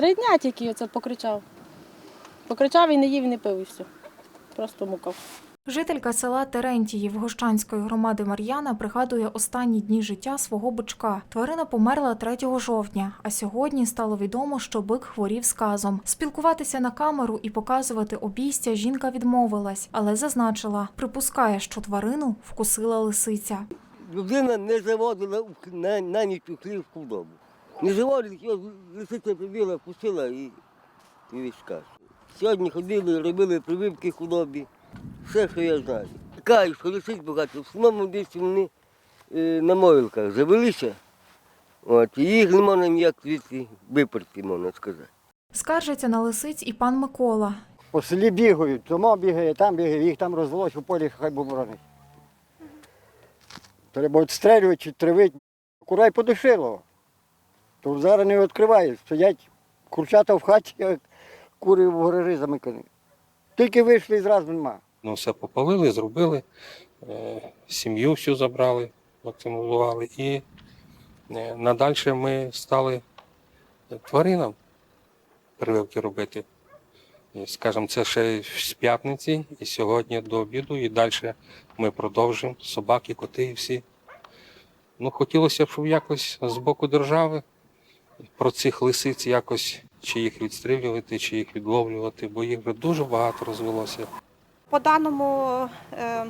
Три дня тільки оце покричав. Покричав і не їв, і не пив, і все. Просто мукав. Жителька села Терентіїв Гощанської громади Мар'яна пригадує останні дні життя свого бичка. Тварина померла 3 жовтня, а сьогодні стало відомо, що бик хворів сказом. Спілкуватися на камеру і показувати обійстя жінка відмовилась, але зазначила, припускає, що тварину вкусила лисиця. Людина не заводила в- на, на ніч у хлів худобу. Не заводить, його лисиця прибіла, пустила і, війська. Сьогодні ходили, робили прививки худобі. Все, що я знаю. Кажуть, що лисиць багато. В основному десь вони е, на мовилках завелися. От, і їх не можна ніяк звідси виперти, можна сказати. Скаржиться на лисиць і пан Микола. По селі бігають, тому бігає, там бігає, їх там розвелось у полі, хай би боронить. Треба відстрелювати чи тривити. Курай подушило. То зараз не відкривають. Сидять курчата в хаті, як кури в гаражі замикані. Тільки вийшли і зразу нема. Ну, все попалили, зробили, е, сім'ю всю забрали, максимізували. І е, надальше ми стали тваринам прививки робити. І, Скажімо, це ще з п'ятниці, і сьогодні до обіду, і далі ми продовжимо. Собаки, коти і всі. Ну, хотілося б, щоб якось з боку держави про цих лисиць якось чи їх відстрілювати, чи їх відловлювати, бо їх вже дуже багато розвелося. По даному е,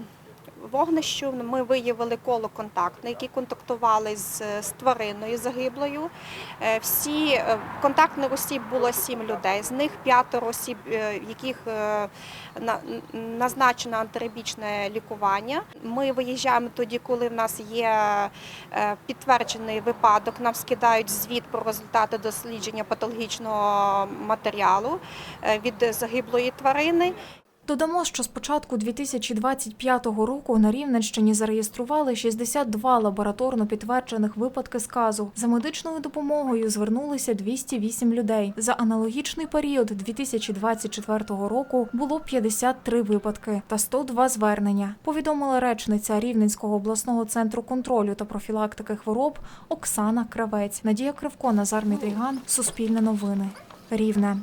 вогнищу ми виявили коло контактне, які контактували з, з твариною загиблою. Е, Всі е, контактних осіб було сім людей. З них п'ятеро осіб, е, яких назначено антирабічне лікування. Ми виїжджаємо тоді, коли в нас є підтверджений випадок. Нам скидають звіт про результати дослідження патологічного матеріалу від загиблої тварини. Додамо, що з початку 2025 року на Рівненщині зареєстрували 62 лабораторно підтверджених випадки сказу. За медичною допомогою звернулися 208 людей. За аналогічний період 2024 року було 53 випадки та 102 звернення. Повідомила речниця Рівненського обласного центру контролю та профілактики хвороб Оксана Кравець. Надія Кривко, Назар Мідріган, Суспільне новини. Рівне.